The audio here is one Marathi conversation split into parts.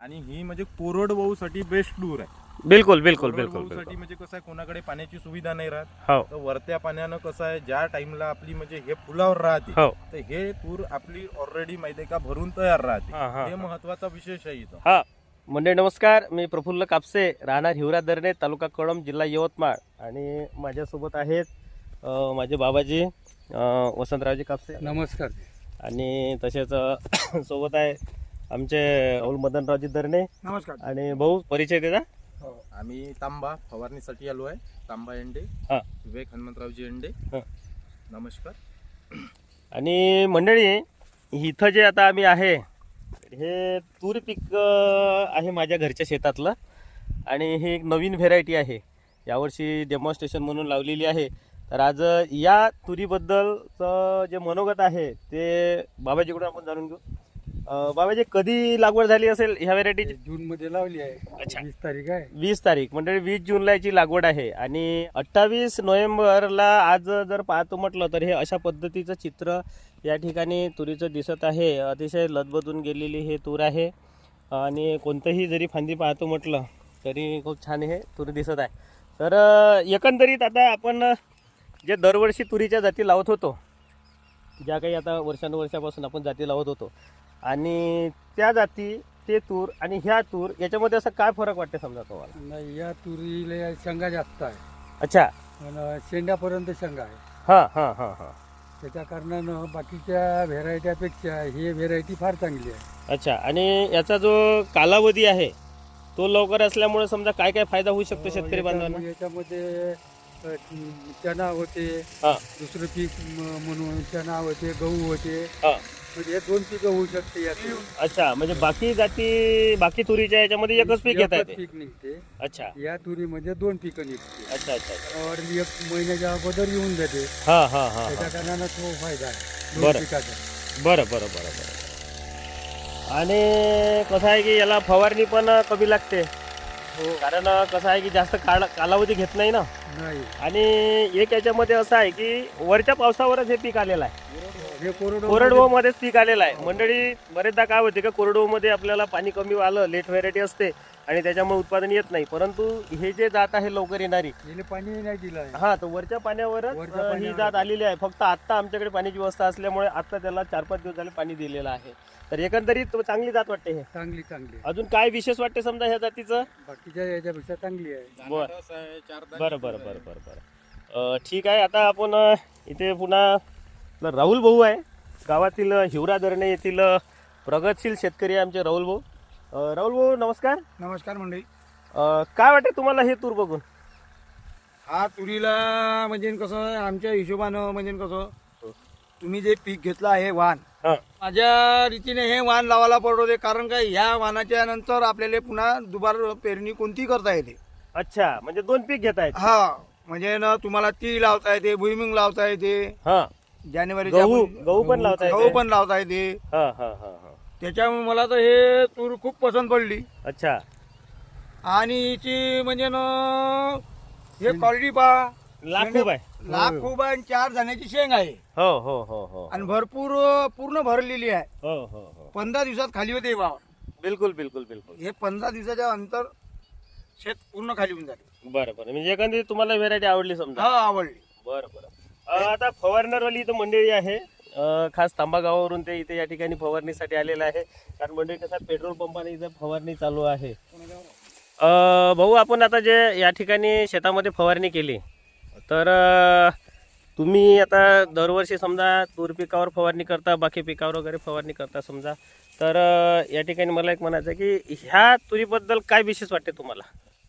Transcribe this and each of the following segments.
आणि ही म्हणजे कोरडवाहूसाठी बेस्ट टूर आहे. बिलकुल बिलकुल बिलकुल बिलकुल. म्हणजे कसं आहे कोणाकडे पाण्याची सुविधा नाही राहत. हो. तर वरत्या पाण्यानं कसं आहे ज्या टाइमला आपली म्हणजे हे फुलावर राहते हो. तर हे तूर आपली ऑलरेडी माहिती का भरून तयार राहते. हा. महत्त्वाचा विशेष आहे इथं. हा. मंडळी नमस्कार. मी प्रफुल्ल कापसे राहणार हिवरा दर्णे तालुका कळंब जिल्हा यवतमाळ. आणि माझ्यासोबत आहेत माझे बाबाजी वसंतरावजी कापसे. नमस्कार आणि तसेच सोबत आहे आमचे राहुल मदनरावजी दर्णे नमस्कार. आणि भाऊ परिचय देता? आम्ही तांबा फवारणीसाठी आलो आहे. तांबा एंडे. हा. विवेक हनुमंतरावजी एंडे. हा. नमस्कार. आणि मंडळी इथं जे आता आम्ही आहे हे तूर पीक अ, आहे माझ्या घरच्या शेतातलं. आणि हे एक नवीन व्हेरायटी आहे. यावर्षी डेमॉन्स्ट्रेशन म्हणून लावलेली आहे. तर आज या तुरीबद्दलचं जे मनोगत आहे ते बाबाजीकडून आपण जाणून घेऊ. अ, बाबाजी कधी लागवड झाली असेल ह्या व्हेरायटीची जून मध्ये लावली आहे. अच्छा. वीस तारीख आहे. वीस तारीख. म्हणजे वीस जूनला याची लागवड आहे आणि अठ्ठावीस नोव्हेंबरला आज जर पाहतो म्हटलं तर हे अशा पद्धतीचं चित्र या ठिकाणी तुरीचं दिसत आहे. अतिशय लदबदून गेलेली हे तूर आहे. आणि कोणतंही जरी फांदी पाहतो म्हटलं तरी खूप छान हे तूर दिसत आहे. तर एकंदरीत आता आपण जे दरवर्षी तुरीच्या जाती लावत होतो ज्या काही आता वर्षानुवर्षापासून आपण जाती लावत होतो आणि त्या जाती ते तूर आणि ह्या तूर याच्यामध्ये असं काय फरक वाटते समजा तुम्हाला? नाही या तुरीला शेंगा जास्त आहे. अच्छा. आणि शेंड्यापर्यंत शेंगा आहे. हां हां हां हां. त्याच्या कारणानं बाकीच्या व्हेरायट्यापेक्षा ही व्हेरायटी फार चांगली आहे. अच्छा आणि याचा जो कालावधी आहे तो लवकर असल्यामुळे समजा काय काय फायदा होऊ शकतो शेतकरी बांधवांना? याच्यामध्ये अ, चणा होते हा. दुसरं पीक म- म्हणून चणा होते गहू होते. हा. म्हणजे हे दोन पिकं होऊ शकते अच्छा म्हणजे बाकी जाती बाकी तुरीच्या याच्यामध्ये एकच पीक घेता एकच येते पीक निघते. अच्छा. या तुरीमध्ये दोन पिकं निघते. अच्छा अच्छा अच्छा. और एक महिन्याच्या अगोदर येऊन जाते. हां हां हां त्याच्या हां कारणानं तो फायदा आहे. बरं. पिकाचा. बरं बरं बरं बरं. आणि कसं आहे की याला फवारणी पण कमी लागते? कारण कसं आहे की जास्त काळ कालावधी घेत नाही ना. नाही. आणि एक याच्यामध्ये असं आहे की वरच्या पावसावरच हे पीक आलेलं आहे. हे कोरडवाहू कोरडवाहू मध्येच पीक आलेलं आहे. मंडळी बरेचदा काय होते का कोरडवाहू मध्ये आपल्याला पाणी कमी आलं लेट व्हेरायटी असते. आणि त्याच्यामुळे उत्पादन येत नाही. परंतु हे जे जात आहे लवकर येणारी पाणी नाही दिलं आहे. हा तर वरच्या पाण्यावरच वरच्या अं, ही पाण्यावर. जात आलेली आहे. फक्त आता आमच्याकडे पाण्याची व्यवस्था असल्यामुळे आता त्याला चार पाच दिवस झाले पाणी दिलेलं आहे. तर एकंदरीत चांगली जात वाटते हे? चांगली चांगली. अजून काय विशेष वाटते समजा ह्या जातीचं? बाकीच्या याच्यापेक्षा चांगली आहे. बरं. बरं बरं. बरं बरं बरं. अं, ठीक आहे आता आपण अं, इथे पुन्हा आपलं राहुल भाऊ आहे. गावातील अं, हिवरा धरणे येथील अं, प्रगतशील शेतकरी आहे आमचे राहुल भाऊ. अं, राहुल भाऊ नमस्कार. नमस्कार मंडळी. अं, काय वाटते तुम्हाला हे तूर बघून? हा तुरीला म्हणजे कसं आमच्या हिशोबानं म्हणजे कसं तुम्ही जे पीक घेतलं आहे वाण हा. माझ्या रीतीने हे वाण लावायला पडवते कारण काय ह्या वाणाच्या नंतर आपल्याला पुन्हा दुबार पेरणी कोणती करता येते? अच्छा म्हणजे दोन पीक घेत आहेत हा म्हणजे ना तुम्हाला ती लावता येते भुईमुंग लावता येते. हा. जानेवारी गहू गहू पण लावता गहू येते. पण लावता येते. हा हा हा हा. त्याच्यामुळे मला तर हे तूर खूप पसंत पडली. अच्छा. आणि हिची म्हणजे ना हे क्वालिटी पहा. लाख खूप आहे. लाख खूप आहे आणि चार जाण्याची शेंग आहे. हो हो हो हो. आणि भरपूर पूर्ण भरलेली आहे. हो हो हो. पंधरा दिवसात खाली होते वावर. बिलकुल बिलकुल बिलकुल. हे पंधरा दिवसाच्या अंतर शेत पूर्ण खाली होऊन जाते. बरं बरं. म्हणजे एखादी तुम्हाला व्हेरायटी आवडली समजा. हा आवडली. बरं बरं. अं, आता फवारणारवाली इथं मंडळी आहे. खास तांबा गावावरून ते इथे या ठिकाणी फवारणीसाठी आलेलं आहे. कारण मंडळी कसं पेट्रोल पंपाने इथं फवारणी चालू आहे. भाऊ आपण आता जे या ठिकाणी शेतामध्ये फवारणी केली तर तुम्ही आता दरवर्षी समजा तूर पिकावर फवारणी करता बाकी पिकावर वगैरे फवारणी करता समजा तर या ठिकाणी मला एक म्हणायचं आहे की ह्या तुरीबद्दल काय विशेष वाटते तुम्हाला?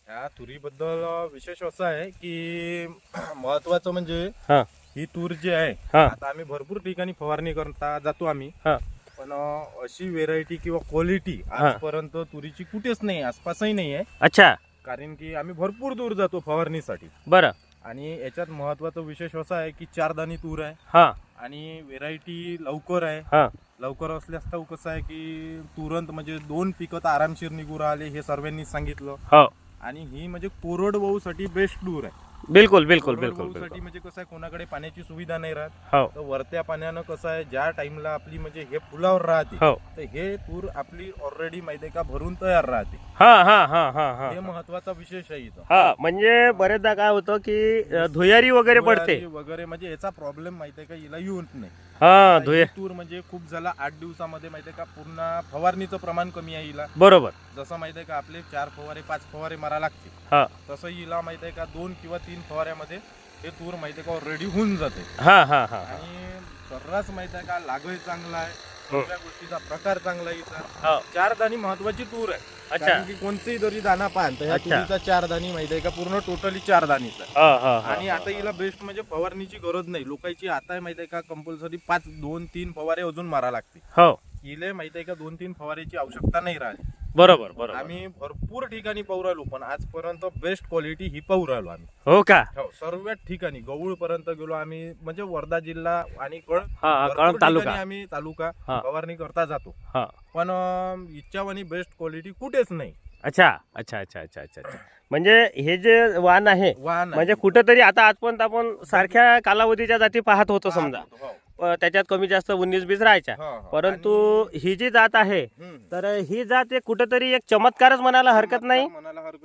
ह्या तुरीबद्दल विशेष असं आहे की महत्वाचं म्हणजे हां. ही तूर जी आहे हां. आता आम्ही भरपूर ठिकाणी फवारणी करता जातो आम्ही. हां. पण अं, अशी व्हेरायटी किंवा क्वालिटी हा. आजपर्यंत तुरीची कुठेच नाही आसपासही नाही आहे. अच्छा. कारण की आम्ही भरपूर दूर जातो फवारणीसाठी. बरं. आणि याच्यात महत्वाचं विशेष असं आहे की चार दाणी तूर आहे. हां. आणि व्हेरायटी लवकर आहे. हां. लवकर असल्यास तर कसं आहे की तुरंत म्हणजे दोन पिकं तर आरामशीर निघू राहिले हे सर्वांनी सांगितलं. हो. आणि ही म्हणजे कोरडवाहूसाठी बेस्ट टूर आहे. बिलकुल बिलकुल बिलकुलसाठी म्हणजे कसं आहे कोणाकडे पाण्याची सुविधा नाही राहत. हो. तर वरत्या पाण्यानं कसं आहे ज्या टाइमला आपली म्हणजे हे फुलावर राहते हो. तर हे तूर आपली ऑलरेडी माहिती का भरून तयार राहते. हा हा हा हा हा. हे महत्त्वाचा विशेष आहे इथं. हा म्हणजे बरेचदा काय होतं की अ, धुयारी वगैरे पडते. वगैरे म्हणजे याचा प्रॉब्लेम माहिती आहे का हिला येऊन नाही. हा धुये तूर म्हणजे खूप झाला आठ दिवसामध्ये माहिती आहे का पूर्ण फवारणीचं प्रमाण कमी आहे हिला बरोबर जसं माहिती आहे का आपले चार फवारे पाच फवारे मारा लागते हा. तसं हिला माहिती आहे का दोन किंवा तीन फवाऱ्यामध्ये हे तूर माहिती आहे का रेडी होऊन जाते हा हा हा हा. आणि सर्रास माहिती आहे का लागही चांगला आहे हो. सगळ्या गोष्टीचा प्रकार चांगला आहे हिचा हो. चार दाणी महत्वाची तूर आहे अच्छा. कारण की कोणतीही जरी दाना पाहाल तर ह्या अच्छा. तुरीचा चार दाणी माहिती आहे का? पूर्ण टोटली चार दाणीचा. हा हा हा. आणि आता हिला बेस्ट म्हणजे फवारणीची गरज नाही. लोकांची आता माहिती आहे का? कंपल्सरी पाच दोन तीन फवारे अजून मारा लागते हो. हिले माहिती आहे का दोन तीन फवाऱ्याची आवश्यकता नाही राहिली. बरोबर बरोबर. आम्ही भरपूर ठिकाणी पाहू राहिलो पण आजपर्यंत बेस्ट क्वालिटी ही पाहू राहिलो आम्ही. हो का? हो सर्व ठिकाणी गौळ पर्यंत गेलो आम्ही म्हणजे वर्धा जिल्हा आणि कळ हा हा, भरपूर कळंब तालुका. ठिकाणी आम्ही तालुका हा. फवारणी करता जातो. हा. पण अं, इच्छावानी बेस्ट क्वालिटी कुठेच नाही. अच्छा अच्छा अच्छा अच्छा अच्छा अच्छा. म्हणजे हे जे वाण आहे वाहन आहे. म्हणजे कुठंतरी आता आजपर्यंत आपण सारख्या कालावधीच्या जाती पाहत होतो समजा. हो. त्याच्यात कमी जास्त उन्नीस बीस राहायच्या. परंतु ही जी जात आहे. तर ही जात एक कुठंतरी एक चमत्कारच म्हणायला हरकत नाही.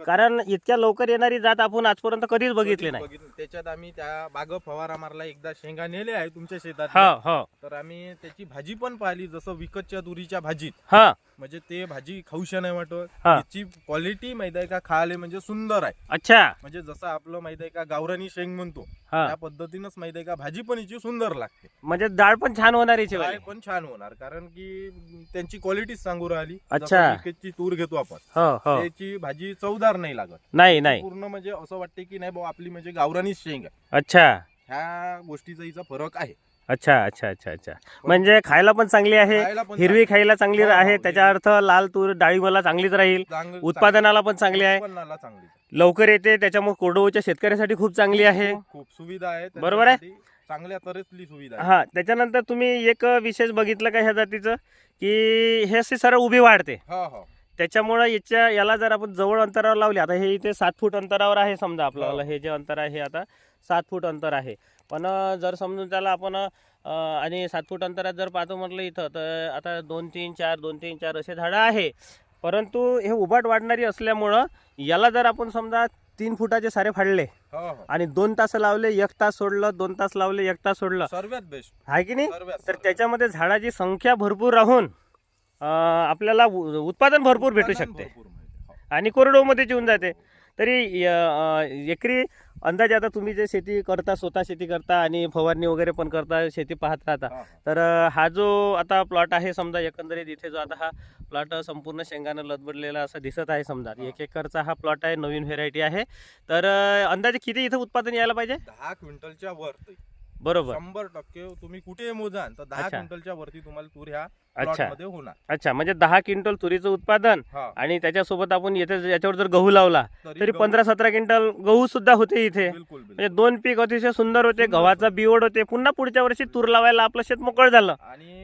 कारण इतक्या लवकर येणारी जात आपण आजपर्यंत कधीच बघितली नाही. त्याच्यात आम्ही त्या बाग फवारा मारला एकदा शेंगा नेले आहे तुमच्या शेतात. हो हो. तर आम्ही त्याची भाजी पण पाहिली जसं विकतच्या तुरीच्या भाजीत. हा. म्हणजे ते भाजी खाऊशा नाही वाटत. हा. त्याची क्वालिटी माहिती आहे का? खायला म्हणजे सुंदर आहे. अच्छा. म्हणजे जसं आपलं माहिती आहे का? गावरानी शेंग म्हणतो. हा. त्या पद्धतीनंच माहिती आहे का? भाजी पण हिची सुंदर लागते. म्हणजे डाळ पण छान होणार याची काय वाली. पण छान होणार. कारण की त्यांची क्वालिटीच सांगू राहिली. अच्छा. जसं तूर घेतो आपण. हो हो. त्याची भाजी चवदार नाही लागत. नाही नाही. पूर्ण म्हणजे असं वाटते की नाही भाऊ आपली म्हणजे गावरानी शेंग आहे. अच्छा. ह्या गोष्टीचा हिचा फरक आहे. अच्छा अच्छा अच्छा अच्छा. म्हणजे खायला पण चांगली आहे खायला पण हिरवी खायला चांगली हो, हो, आहे. त्याच्या अर्थ लाल तूर डाळी मला चांगलीच राहील. चांगलं- उत्पादनाला पण चांगली आहे. उत्पन्नाला चांगली. लवकर येते त्याच्यामुळे कोरडवूच्या शेतकऱ्यासाठी खूप चांगली आहे. खूप- खूप सुविधा आहे बरोबर आहे? त्याच्यासाठी चांगल्या तऱ्हेतली सुविधा आहे. हा त्याच्यानंतर तुम्ही एक विशेष बघितलं का ह्या जातीचं? की हे अशी सरळ उभी वाढते. हो हो. त्याच्यामुळं याच्या याला जर आपण जवळ अंतरावर लावली आता हे इथे सात फूट अंतरावर आहे समजा आपल्याला हो. हे जे अंतर आहे हे आता सात फूट अंतर आहे. पण जर समजून त्याला आपण आणि सात फूट अंतरात जर पाहतो म्हटलं इथं तर आता दोन तीन चार दोन तीन चार असे झाडं आहे. परंतु हे उभाट वाढणारी असल्यामुळं याला जर आपण समजा तीन फुटाचे सारे फाडले हो हो. आणि दोन तास लावले एक तास सोडलं दोन तास लावले एक तास सोडलं. सर्वात बेस्ट आहे की नाही? तर. त्याच्यामध्ये झाडाची संख्या भरपूर राहून आपल्याला उत्पादन भरपूर भेटू शकते. हो. आणि कोरडोमध्ये येऊन जाते. तरी एकरी अंदाजे आता तुम्ही जे शेती करता स्वतः शेती करता आणि फवारणी वगैरे पण करता शेती पाहत राहता. तर हा जो आता प्लॉट आहे समजा एकंदरीत इथे जो आता हा प्लॉट संपूर्ण शेंगानं लदबडलेला असा दिसत आहे समजा. एक एकरचा हा प्लॉट आहे नवीन व्हेरायटी आहे तर अंदाजे किती इथं उत्पादन यायला पाहिजे दहा क्विंटलच्या वर. बरोबर शंभर टक्के तुम्ही कुठे मोजा तर दहा अच्छा. क्विंटलच्या वरती तुम्हाला तूर ह्या अच्छा मध्ये होणार अच्छा म्हणजे दहा क्विंटल तुरीचं उत्पादन हा. आणि त्याच्यासोबत आपण येथे याच्यावर जर गहू लावला तरी गहू- पंधरा सतरा क्विंटल गहू सुद्धा होते इथे बिलकुल बिलकुल. म्हणजे दोन पीक अतिशय सुंदर होते सुंदर गव्हाचा बिवड होते पुन्हा पुढच्या वर्षी तूर लावायला आपलं शेत मोकळ झालं आणि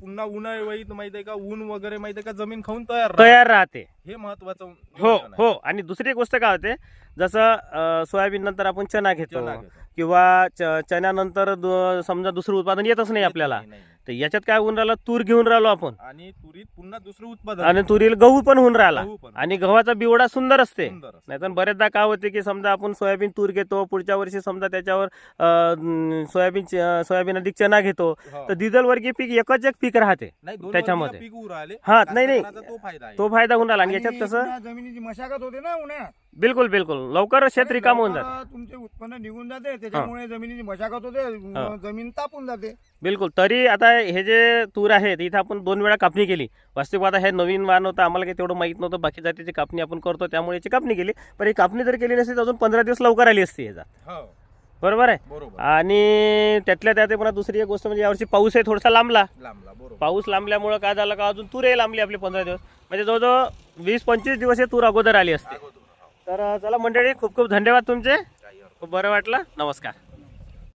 पुन्हा उन्हाळी माहिती आहे का ऊन वगैरे माहिती आहे का जमीन खाऊन तयार राहते. तयार राहते हे महत्वाचं हो. हो आणि दुसरी गोष्ट काय होते जसं सोयाबीन नंतर आपण चना घेतो चना घेतो. किंवा च- चण्यानंतर दु- समजा दुसरं उत्पादन येतच नाही आपल्याला नाही, नाही, नाही. तर याच्यात काय होऊन राहिलं? तूर घेऊन राहिलो आपण. आणि तुरीत पुन्हा दुसरं उत्पादन. आणि तुरीला गहू पण होऊन राहिला. गहू पण. आणि गव्हाचा बिवडा सुंदर असते. सुंदर असतं. नाहीतर बरेचदा काय होते की समजा आपण सोयाबीन तूर घेतो पुढच्या वर्षी समजा त्याच्यावर अं, सोयाबीन च- सोयाबीन अधिक चना घेतो हो. तर डिझेल वर्गीय पीक एकच एक पीक राहते नाही दोन त्याच्यामध्ये. पीक हा, नाही, नाही. कास्तकाराचा तो फायदा आहे. तो फायदा होऊन राहिला. आणि आणि याच्यात कसं? पुन्हा जमिनीची मशागत होते ना उन्हाळ्यात. बिलकुल बिलकुल. लवकर शेत रिकाम होऊन लवकर जाते तुमचे उत्पन्न निघून जाते. त्याच्यामुळे जमिनीची मशागत होते. हा. जमीन तापून जाते. बिलकुल. तरी आता हे जे तूर आहे इथं आपण दोन वेळा कापणी केली. वास्तविक आता हे नवीन वाण होतं आम्हाला काही तेवढं माहीत नव्हतं बाकी जातीची कापणी आपण करतो त्यामुळे याची कापणी केली. पण ही कापणी जर केली नसती तर अजून पंधरा दिवस लवकर आली असती याचा. हो. बरोबर आहे? आणि त्यातल्या त्यात पुन्हा दुसरी एक गोष्ट म्हणजे यावर्षी पाऊस आहे थोडासा लांबला. पाऊस लांबल्यामुळं काय झालं का अजून तूरही लांबली आपली पंधरा दिवस. म्हणजे जवळजवळ वीस पंचवीस दिवस हे तूर अगोदर आली असते. हो. तर चला मंडळी खूप खूप धन्यवाद तुमचे. खूप बरं वाटलं. नमस्कार.